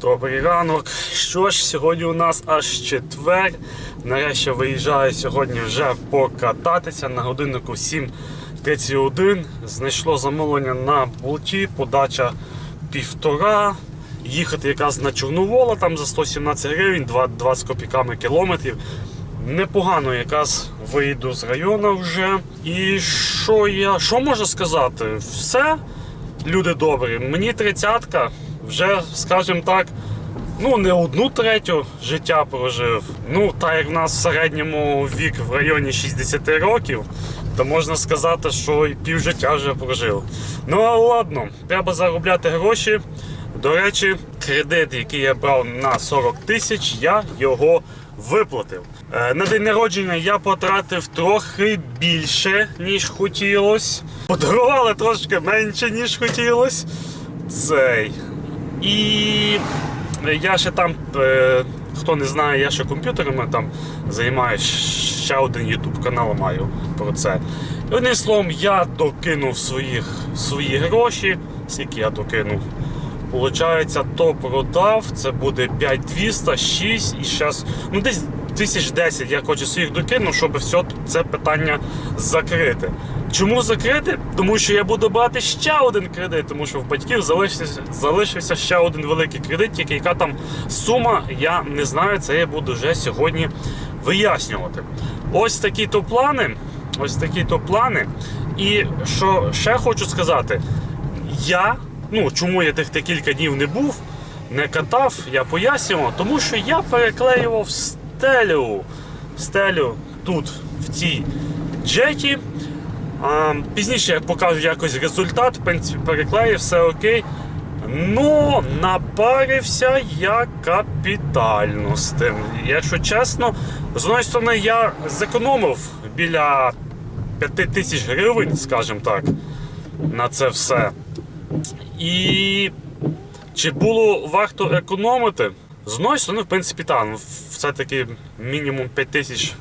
Добрий ранок. Що ж, сьогодні у нас аж четвер. Нарешті виїжджаю сьогодні вже покататися на годиннику 7.31. Знайшло замовлення на болті, подача півтора. Їхати якраз на Чорновола там за 117 гривень, 20 копійками кілометрів. Непогано якраз вийду з району вже. І що я що можу сказати? Все, люди добрі. Мені тридцятка, вже, скажімо так, ну не одну третю життя прожив. Ну, так як в нас в середньому вік в районі 60 років, то можна сказати, що і пів життя вже прожив. Ну але ладно, треба заробляти гроші. До речі, кредит, який я брав на 40 тисяч, я його виплатив. Е, На день народження я потратив трохи більше, ніж хотілося. Подарували трошки менше, ніж хотілося. Цей. І я ще там, е, хто не знає, я ще комп'ютерами там займаюся, ще один YouTube канал маю про це. Одним словом, я докинув своїх, свої гроші, скільки я докинув. Получається, то продав, це буде 5200, 6 і зараз, ну десь 1010 я хочу своїх докинув, щоб все це питання закрити. Чому закрити? Тому що я буду брати ще один кредит, тому що в батьків залишився, залишився ще один великий кредит, тільки яка там сума, я не знаю, це я буду вже сьогодні вияснювати. Ось такі то плани. Ось такі то плани. І що ще хочу сказати, я, ну чому я тих кілька днів не був, не катав, я пояснював, тому що я переклеював стелю. Стелю тут, в цій джеті. Пізніше я покажу якось результат, в принципі, переклеїв, все окей. Ну, напарився я капітально з тим. Якщо чесно, з одної сторони, я зекономив біля 5 тисяч гривень, скажімо так, на це все. І чи було варто економити? З одної сторони, в принципі, так, ну, все-таки мінімум 5 тисяч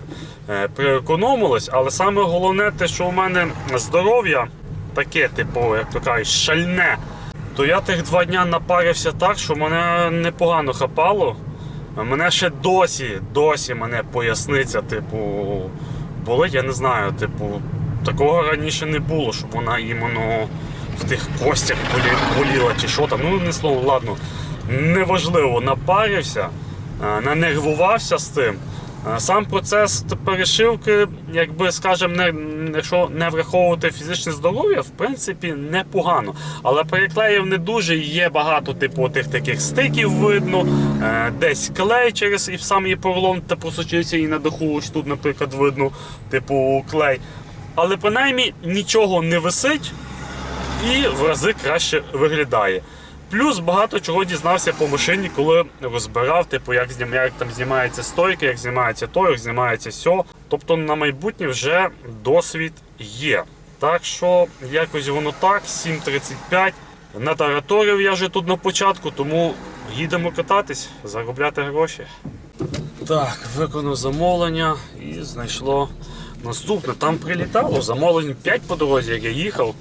приекономилось, але саме головне те, що у мене здоров'я таке, типу, як то кажуть, шальне. То я тих два дня напарився так, що мене непогано хапало. Мене ще досі, досі мене поясниця, типу, болить, я не знаю, типу, такого раніше не було, щоб вона іменно в тих костях болі, боліла чи що там. Ну, не слово, ладно. Неважливо, напарився, е, нанервувався з тим. Сам процес перешивки, якби скажімо, не, якщо не враховувати фізичне здоров'я, в принципі, непогано. Але переклеїв не дуже, є багато типу тих таких стиків видно, е, десь клей через і сам її поролон та просочився і на даху, ось тут, наприклад, видно, типу клей. Але принаймні нічого не висить і в рази краще виглядає. Плюс багато чого дізнався по машині, коли розбирав, типу, як, як там знімається стойка, як знімається то, як знімається сьо. Тобто на майбутнє вже досвід є. Так що якось воно так, 7.35. Натараторив я вже тут на початку, тому їдемо кататись, заробляти гроші. Так, виконав замовлення і знайшло наступне. Там прилітало замовлень 5 по дорозі, як я їхав.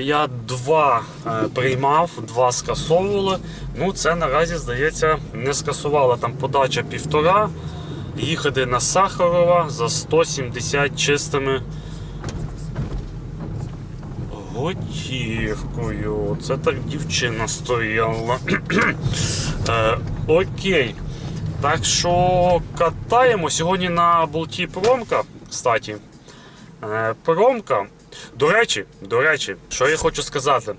Я два е, приймав, два скасовували. Ну, це наразі, здається, не скасувала там подача півтора. Їхати на Сахарова за 170 чистими готівкою. Це так дівчина стояла. е, окей. Так що катаємо. Сьогодні на болті промка, кстати. Е, промка. До речі, до речі, що я хочу сказати.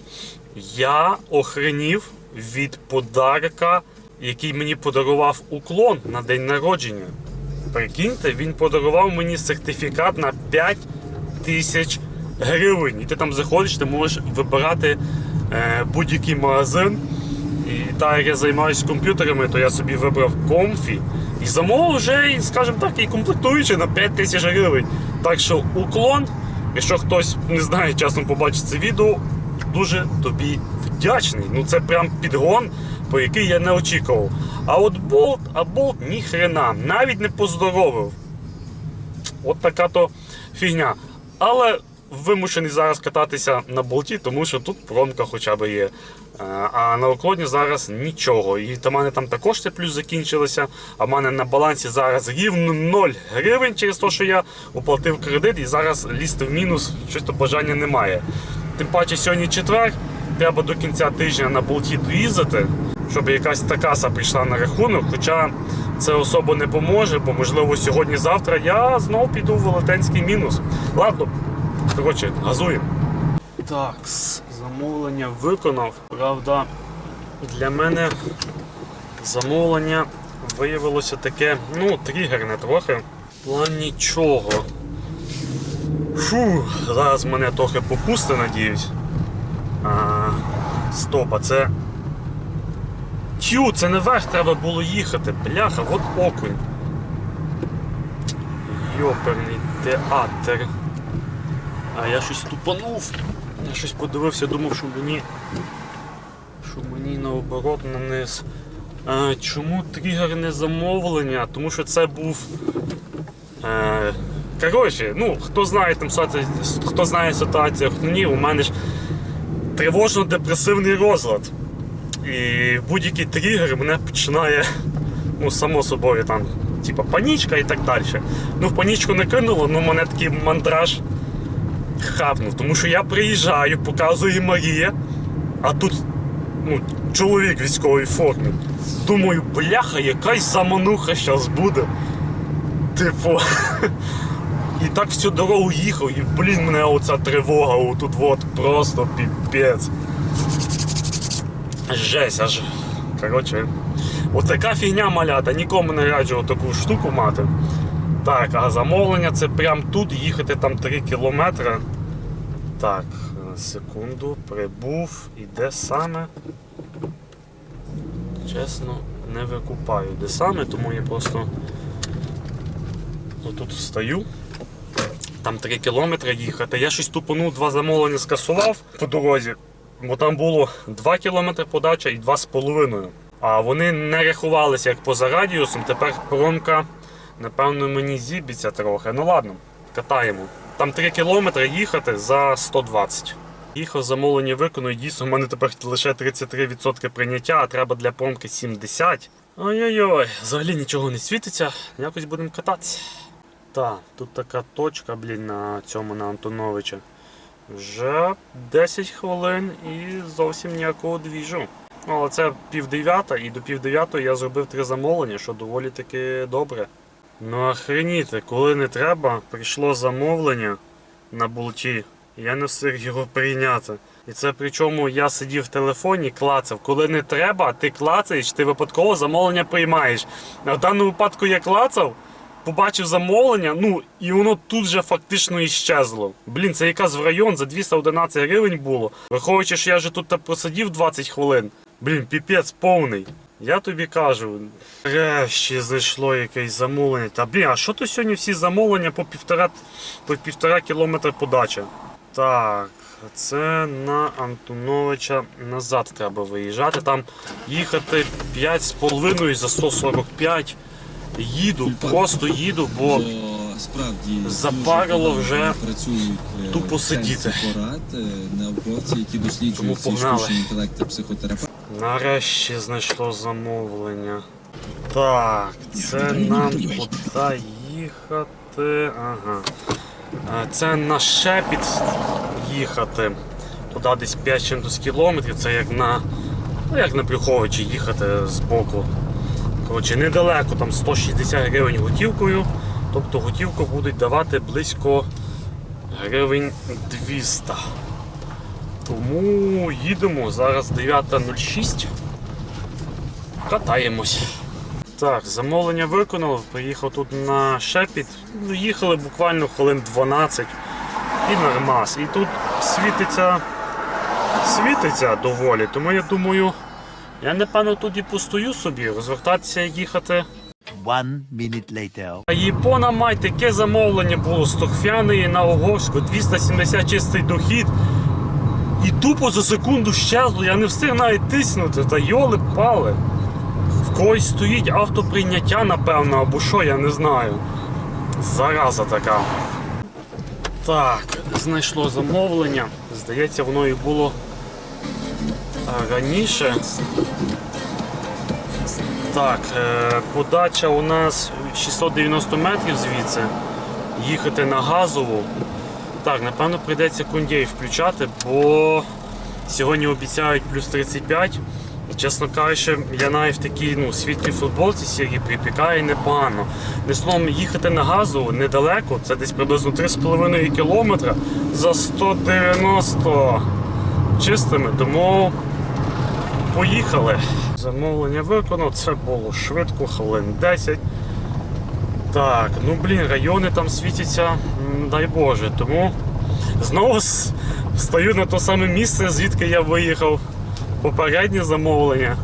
Я охренів від подарка, який мені подарував уклон на день народження. Прикиньте, він подарував мені сертифікат на 5 тисяч гривень. І ти там заходиш, ти можеш вибирати е, будь-який магазин. І так як я займаюся комп'ютерами, то я собі вибрав комфі і замовив вже, скажімо так, і комплектуючи на 5 тисяч гривень. Так що уклон, якщо хтось не знає, часом побачить це відео, дуже тобі вдячний. Ну це прям підгон, по який я не очікував. А от болт, а болт ніхрена, навіть не поздоровив. От така то фігня. Але вимушений зараз кататися на болті, тому що тут промка хоча б є. Е, А на уклоні зараз нічого. І до мене там також це плюс закінчилося. А в мене на балансі зараз рівно 0 гривень через те, що я оплатив кредит і зараз лізти в мінус, щось то бажання немає. Тим паче сьогодні четвер, треба до кінця тижня на болті доїздити, щоб якась такаса прийшла на рахунок. Хоча це особо не поможе, бо можливо сьогодні-завтра я знову піду в велетенський мінус. Ладно, коротше, газуємо. Так, замовлення виконав. Правда, для мене замовлення виявилося таке, ну, тригерне трохи. В плані чого. Фу, зараз мене трохи попусти, надіюсь. А, стоп, а це. Тю, це не вверх треба було їхати. Бляха, от окунь. Йоперний театр. А я щось тупанув. Я щось подивився, думав, що мені. Що мені наоборот наниз. А, чому тригерне замовлення? Тому що це був. Е, коротше, ну, хто знає там хто знає ситуацію, хто ні, у мене ж тривожно-депресивний розлад. І будь-який тригер мене починає, ну, само собою, там, типа панічка і так далі. Ну, в панічку не кинуло, ну мене такий мандраж хапнув. Тому що я приїжджаю, показує Марія, а тут ну, чоловік в військовій формі. Думаю, бляха, якась замануха зараз буде. Типу. І так всю дорогу їхав, і блін, мене оця тривога отут от просто піпець. Жесть, аж. Коротше, от така фігня малята, нікому не раджу таку штуку мати. Так, а замовлення це прям тут їхати там 3 кілометри. Так, секунду, прибув. І де саме? Чесно, не викупаю, де саме, тому я просто отут встаю. Там 3 кілометри їхати. Я щось тупанув, два замовлення скасував по дорозі, бо там було 2 кілометри подача і 2,5. А вони не рахувалися як поза радіусом. Тепер промка, напевно, мені зіб'ється трохи. Ну ладно, катаємо. Там 3 кілометри їхати за 120. Їхав замовлення виконую. Дійсно, в мене тепер лише 33% прийняття, а треба для промки 70. Ой-ой-ой, взагалі нічого не світиться, якось будемо кататися. Так, тут така точка, блін, на цьому на Антоновича. Вже 10 хвилин і зовсім ніякого двіжу. Ну, але це пів дев'ята, і до пів дев'ятої я зробив три замовлення, що доволі таки добре. Ну охреніти, коли не треба, прийшло замовлення на болті, я не встиг його прийняти. І це причому я сидів в телефоні, клацав. Коли не треба, ти клацаєш, ти випадково замовлення приймаєш. А в даному випадку я клацав, побачив замовлення, ну і воно тут же фактично іщезло. Блін, це якраз в район за 211 гривень було. Враховуючи, що я вже тут просидів 20 хвилин. Блін, піпець повний. Я тобі кажу, нарешті знайшло якесь замовлення. Та блін, а що то сьогодні всі замовлення по півтора, по півтора кілометра подача? Так, це на Антоновича назад треба виїжджати. Там їхати 5,5 за 145. Їду, просто їду, бо Бо справді запарило вже е, тупо сидіти. порад, е, науковці, які досліджують цей інтелект та психотерапевт. Нарешті знайшло замовлення. Так, це нам куди їхати. Ага. Е, Це на шепіт їхати. Туди десь 5 чимось кілометрів. Це як на. Ну, як на Брюховичі їхати з боку. Коротше, недалеко, там 160 гривень готівкою. Тобто готівку будуть давати близько гривень 200. Тому їдемо. Зараз 9.06. Катаємось. Так, замовлення виконав. Приїхав тут на Шепіт. Ну, Їхали буквально хвилин 12 і нормас. І тут світиться, світиться доволі. Тому я думаю, я напевно тут і постою собі, розвертатися і їхати. One minute later. А Япона мать таке замовлення було з Торфяної на Угорську, 270 чистий дохід. І тупо за секунду щезло, я не встиг навіть тиснути, та йоли пали. В когось стоїть автоприйняття, напевно, або що, я не знаю. Зараза така. Так, знайшло замовлення. Здається, воно і було раніше. Так, е, подача у нас 690 метрів звідси. Їхати на газову. Так, напевно, прийдеться кондей включати, бо сьогодні обіцяють плюс 35. І, чесно кажучи, я навіть в такій ну, світлій футболці сірій припікає непогано. Не словом, їхати на газову недалеко, це десь приблизно 3,5 кілометра за 190 чистими, тому поїхали. Замовлення виконав, це було швидко, хвилин 10. Так, ну блін, райони там світяться, м, дай Боже. Тому знову стою на те саме місце, звідки я виїхав попереднє замовлення.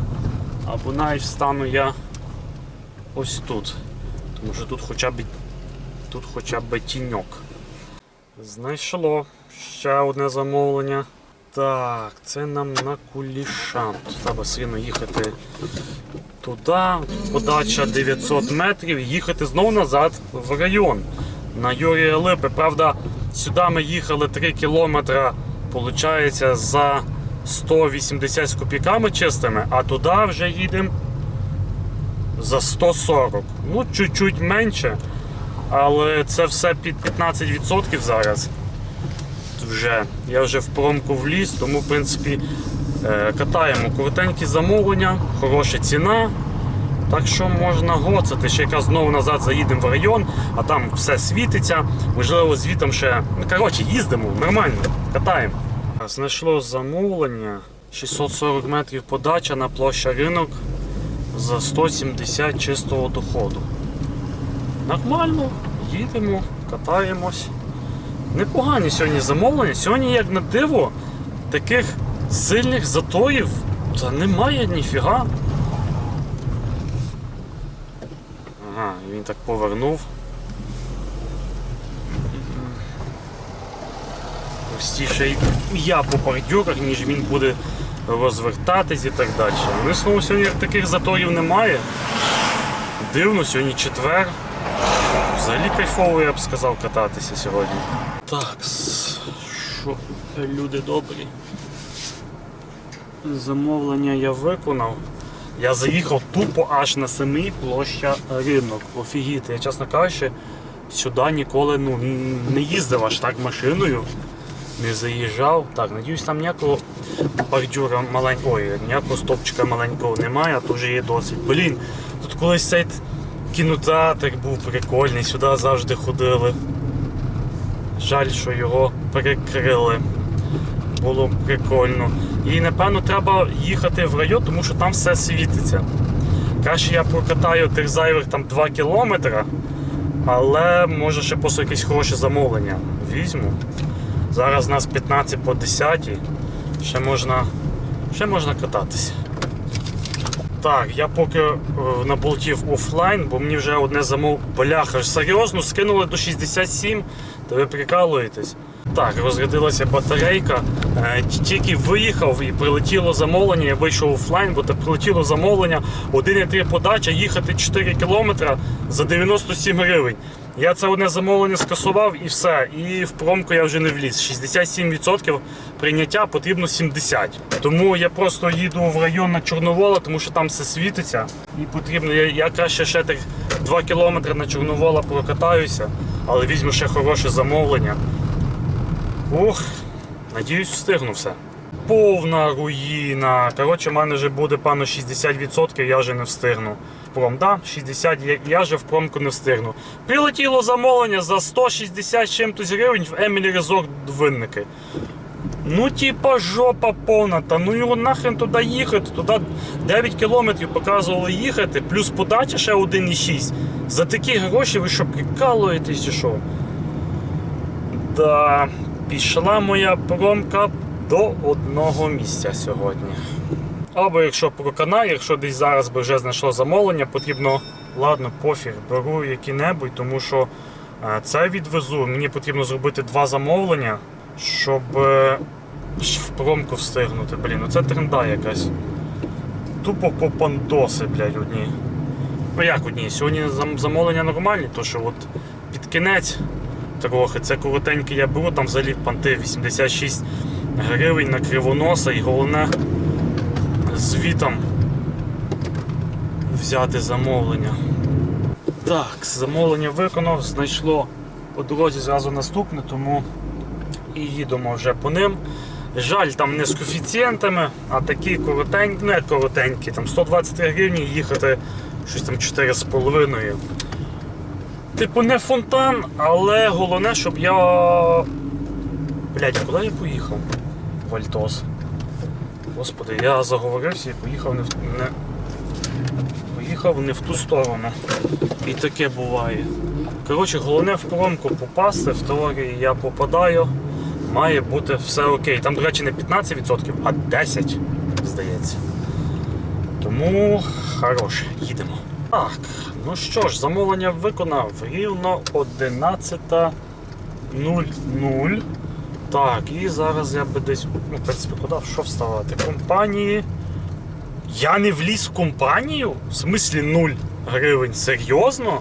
Або навіть встану я ось тут. Тому що тут хоча б тут хоча б тіньок. Знайшло ще одне замовлення. Так, це нам на кулішан. Треба сильно їхати туди, подача 900 метрів, їхати знову назад в район на Юрія Липи. Правда, сюди ми їхали 3 кілометри, виходить, за 180 з копійками чистими, а туди вже їдемо за 140. Ну, чуть-чуть менше, але це все під 15% зараз. Вже. Я вже в промку вліз, тому в принципі е, катаємо коротенькі замовлення, хороша ціна. Так що можна гоцати, ще якраз знову назад заїдемо в район, а там все світиться. Можливо, звітом ще. Ну, коротше, їздимо, нормально, катаємо. Знайшло замовлення. 640 метрів подача на площа ринок за 170 чистого доходу. Нормально, їдемо, катаємось. Непогані сьогодні замовлення. Сьогодні, як на диво, таких сильних заторів та немає ніфіга. Ага, і він так повернув. Простіше я по бордюрах, ніж він буде розвертатись і так далі. Ну, знову сьогодні таких заторів немає. Дивно, сьогодні четвер. Взагалі кайфово, я б сказав, кататися сьогодні. Так, що, люди добрі. Замовлення я виконав. Я заїхав тупо аж на самий площа ринок. Офігіти. Я, чесно кажучи, сюди ніколи ну, не їздив аж так машиною. Не заїжджав. Так, надіюсь, там ніякого бордюра маленького, ой, ніякого стопчика маленького немає, а то вже є досить. Блін, тут колись цей кінотеатр був прикольний, сюди завжди ходили. Жаль, що його перекрили. Було прикольно. І напевно треба їхати в район, тому що там все світиться. Краще я прокатаю тих зайвих там 2 кілометри, але може ще просто якесь хороше замовлення візьму. Зараз у нас 15 по 10, ще можна, ще можна кататися. Так, я поки е, наболтів офлайн, бо мені вже одне замов. Бляха, ж серйозно скинули до 67, то ви прикалуєтесь. Так, розрядилася батарейка. Е, Тільки виїхав і прилетіло замовлення, я вийшов офлайн, бо так прилетіло замовлення 1,3 подача, їхати 4 кілометри за 97 гривень. Я це одне замовлення скасував і все. І в промку я вже не вліз. 67% прийняття потрібно 70. Тому я просто їду в район на Чорновола, тому що там все світиться. І потрібно, я, я краще ще тих 2 кілометри на Чорновола прокатаюся, але візьму ще хороше замовлення. Ух, надіюсь, встигну все. Повна руїна. Коротше, в мене вже буде певно 60%, я вже не встигну. Пром, да, 60, я, вже в промку не встигну. Прилетіло замовлення за 160 з чимось гривень в Емілі Резорт Винники. Ну, типа, жопа повна, та ну його нахрен туди їхати. Туди 9 кілометрів показували їхати, плюс подача ще 1,6. За такі гроші ви що прикалуєтесь чи що? Да, пішла моя промка до одного місця сьогодні. Або якщо проканає, якщо десь зараз би вже знайшло замовлення, потрібно, ладно, пофіг, беру які-небудь, тому що е, це відвезу. Мені потрібно зробити два замовлення, щоб е, в промку встигнути. Блін, ну це тренда якась. Тупо по пандоси, блядь, одні. Ну як одні? Сьогодні замовлення нормальні, то що от під кінець трохи. Це коротеньке я беру, там взагалі панти 86 гривень на кривоноса і головне звітом взяти замовлення. Так, замовлення виконав, знайшло по дорозі зразу наступне, тому і їдемо вже по ним. Жаль, там не з коефіцієнтами, а такі коротенькі, не коротенькі, там 120 гривень їхати щось там 4,5. Типу не фонтан, але головне, щоб я. Блять, куди я поїхав? Вальтос. Господи, я заговорився і поїхав не в не... Поїхав не в ту сторону. І таке буває. Коротше, головне в промку попасти, в теорії я попадаю. Має бути все окей. Там, до речі, не 15%, а 10%, здається. Тому хорош, їдемо. Так, ну що ж, замовлення виконав рівно 11.00. Так, і зараз я би десь, ну, в принципі, куди що вставати? Компанії. Я не вліз в компанію? В смислі 0 гривень. Серйозно?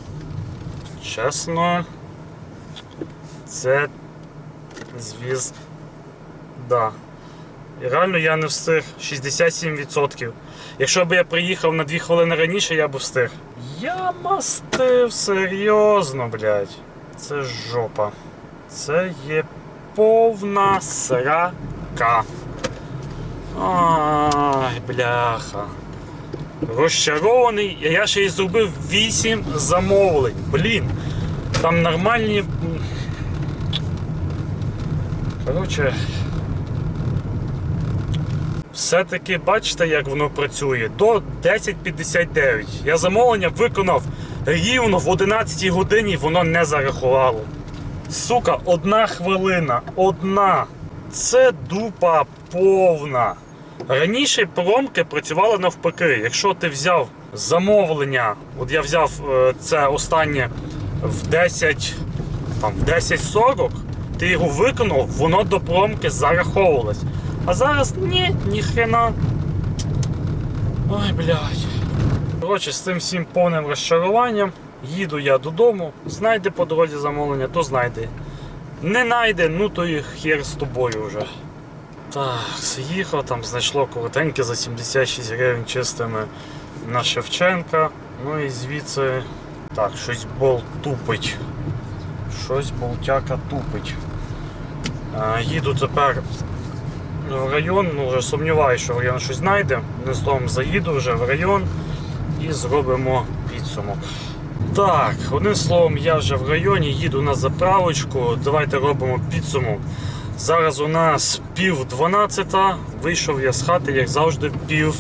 Чесно. Це звіз. Да. Реально я не встиг 67%. Якщо б я приїхав на 2 хвилини раніше, я б встиг. Я мастив серйозно, блядь. Це жопа. Це є повна срака. Ай, бляха. Розчарований, я ще й зробив 8 замовлень. Блін. Там нормальні. Коротше. Все-таки бачите, як воно працює. До 10.59. Я замовлення виконав рівно в 11 годині, воно не зарахувало. Сука, одна хвилина. Одна. Це дупа повна. Раніше промки працювали навпаки. Якщо ти взяв замовлення, от я взяв е, це останнє в 10, там, в 10.40, ти його виконав, воно до промки зараховувалось. А зараз ні, ніхрена. Ой, блядь. Коротше, з цим всім повним розчаруванням їду я додому. Знайде по дорозі замовлення, то знайде. Не найде, ну то і хер з тобою вже. Так, їхав, там знайшло коротеньке за 76 гривень чистими на Шевченка. Ну і звідси. Так, щось бол тупить. Щось болтяка тупить. А, їду тепер в район, ну вже сумніваюся, що район щось знайде. Не з того заїду вже в район і зробимо підсумок. Так, одним словом, я вже в районі, їду на заправочку. Давайте робимо підсумок. Зараз у нас пів дванадцята. Вийшов я з хати, як завжди, пів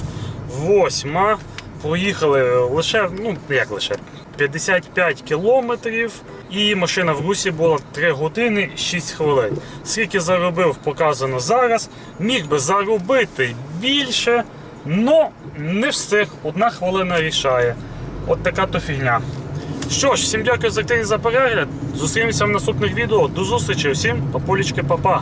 восьма. Проїхали лише, ну як лише, 55 кілометрів. І машина в русі була 3 години 6 хвилин. Скільки заробив, показано зараз. Міг би заробити більше, але не встиг. Одна хвилина рішає. От така то фігня. Що ж, всім дякую за активність за перегляд. Зустрінемося в наступних відео. До зустрічі, всім папулечки, папа.